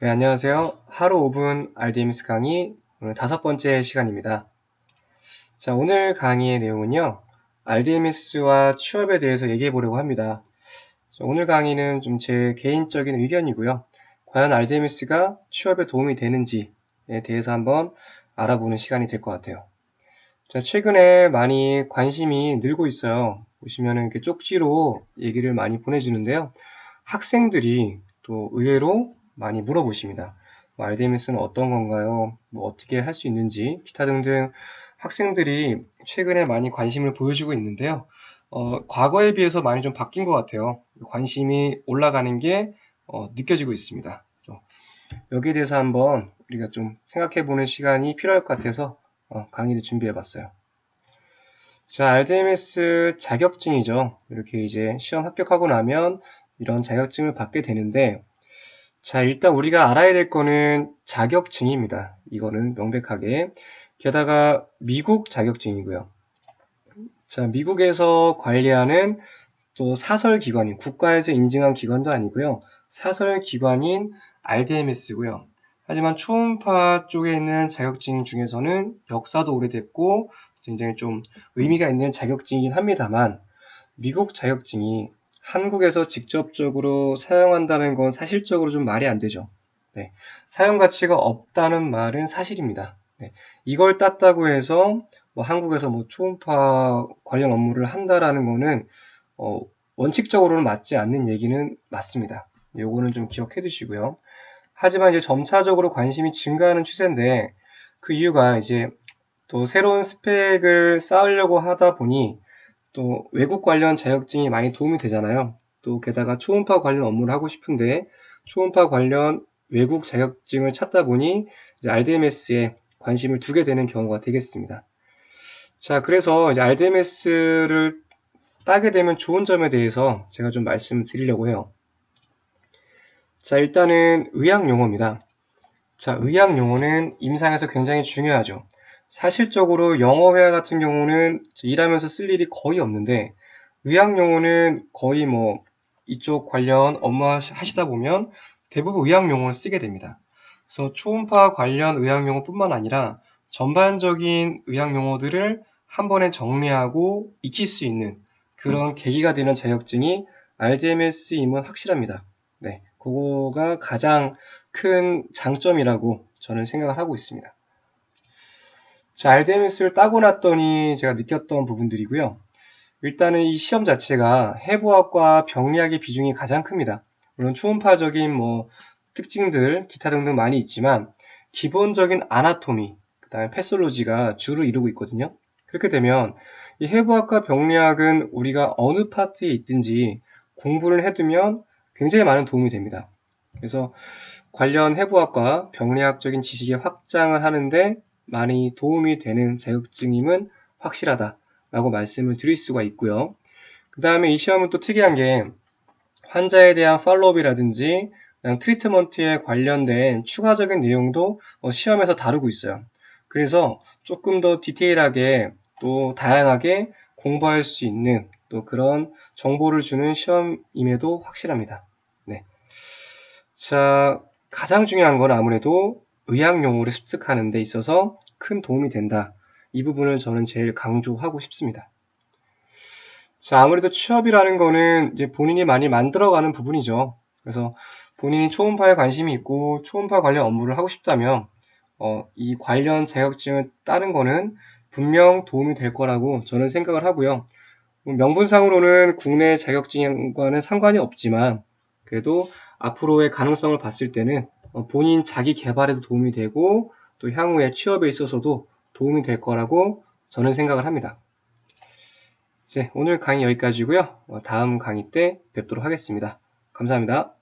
네, 안녕하세요. 하루 5분 RDMS 강의 오늘 다섯 번째 시간입니다. 자, 오늘 강의의 내용은요. RDMS와 취업에 대해서 얘기해 보려고 합니다. 자, 오늘 강의는 좀 제 개인적인 의견이고요. 과연 RDMS가 취업에 도움이 되는지에 대해서 한번 알아보는 시간이 될 것 같아요. 자, 최근에 많이 관심이 늘고 있어요. 보시면은 이렇게 쪽지로 얘기를 많이 보내주는데요. 학생들이 또 의외로 많이 물어보십니다. 뭐 RDMS는 어떤 건가요? 뭐 어떻게 할 수 있는지, 기타 등등 학생들이 최근에 많이 관심을 보여주고 있는데요. 어, 과거에 비해서 많이 좀 바뀐 것 같아요. 관심이 올라가는 게 어, 느껴지고 있습니다. 여기에 대해서 한번 우리가 좀 생각해 보는 시간이 필요할 것 같아서 어, 강의를 준비해 봤어요. 자, RDMS 자격증이죠. 이렇게 이제 시험 합격하고 나면 이런 자격증을 받게 되는데, 자, 일단 우리가 알아야 될 거는 자격증입니다. 이거는 명백하게. 게다가 미국 자격증이고요. 자, 미국에서 관리하는 또 사설 기관인, 국가에서 인증한 기관도 아니고요. 사설 기관인 RDMS고요. 하지만 초음파 쪽에 있는 자격증 중에서는 역사도 오래됐고 굉장히 좀 의미가 있는 자격증이긴 합니다만 미국 자격증이 한국에서 직접적으로 사용한다는 건 사실적으로 좀 말이 안 되죠. 네. 사용 가치가 없다는 말은 사실입니다. 네. 이걸 땄다고 해서 뭐 한국에서 뭐 초음파 관련 업무를 한다라는 거는 어, 원칙적으로는 맞지 않는 얘기는 맞습니다. 요거는 좀 기억해 두시고요. 하지만 이제 점차적으로 관심이 증가하는 추세인데 그 이유가 이제 또 새로운 스펙을 쌓으려고 하다 보니 또 외국 관련 자격증이 많이 도움이 되잖아요. 또 게다가 초음파 관련 업무를 하고 싶은데 초음파 관련 외국 자격증을 찾다 보니 RDMS에 관심을 두게 되는 경우가 되겠습니다. 자, 그래서 RDMS를 따게 되면 좋은 점에 대해서 제가 좀 말씀드리려고 해요. 자, 일단은 의학 용어입니다. 자, 의학 용어는 임상에서 굉장히 중요하죠. 사실적으로 영어 회화 같은 경우는 일하면서 쓸 일이 거의 없는데 의학 용어는 거의 뭐 이쪽 관련 업무 하시다 보면 대부분 의학 용어를 쓰게 됩니다. 그래서 초음파 관련 의학 용어뿐만 아니라 전반적인 의학 용어들을 한 번에 정리하고 익힐 수 있는 그런 계기가 되는 자격증이 RDMS임은 확실합니다. 네, 그거가 가장 큰 장점이라고 저는 생각을 하고 있습니다. 자, RDMS를 따고 났더니 제가 느꼈던 부분들이고요. 일단은 이 시험 자체가 해부학과 병리학의 비중이 가장 큽니다. 물론 초음파적인 뭐 특징들, 기타 등등 많이 있지만 기본적인 아나토미, 그 다음에 패솔로지가 주를 이루고 있거든요. 그렇게 되면 이 해부학과 병리학은 우리가 어느 파트에 있든지 공부를 해두면 굉장히 많은 도움이 됩니다. 그래서 관련 해부학과 병리학적인 지식의 확장을 하는데 많이 도움이 되는 자격증임은 확실하다 라고 말씀을 드릴 수가 있고요. 그 다음에 이 시험은 또 특이한 게 환자에 대한 팔로업이라든지 트리트먼트에 관련된 추가적인 내용도 어, 시험에서 다루고 있어요. 그래서 조금 더 디테일하게 또 다양하게 공부할 수 있는 또 그런 정보를 주는 시험임에도 확실합니다. 네. 자, 가장 중요한 건 아무래도 의학 용어를 습득하는 데 있어서 큰 도움이 된다. 이 부분을 저는 제일 강조하고 싶습니다. 자, 아무래도 취업이라는 거는 이제 본인이 많이 만들어가는 부분이죠. 그래서 본인이 초음파에 관심이 있고 초음파 관련 업무를 하고 싶다면 어, 이 관련 자격증을 따는 거는 분명 도움이 될 거라고 저는 생각을 하고요. 뭐 명분상으로는 국내 자격증과는 상관이 없지만 그래도 앞으로의 가능성을 봤을 때는 어, 본인 자기 개발에도 도움이 되고 또 향후에 취업에 있어서도 도움이 될 거라고 저는 생각을 합니다. 이제 오늘 강의 여기까지고요. 어, 다음 강의 때 뵙도록 하겠습니다. 감사합니다.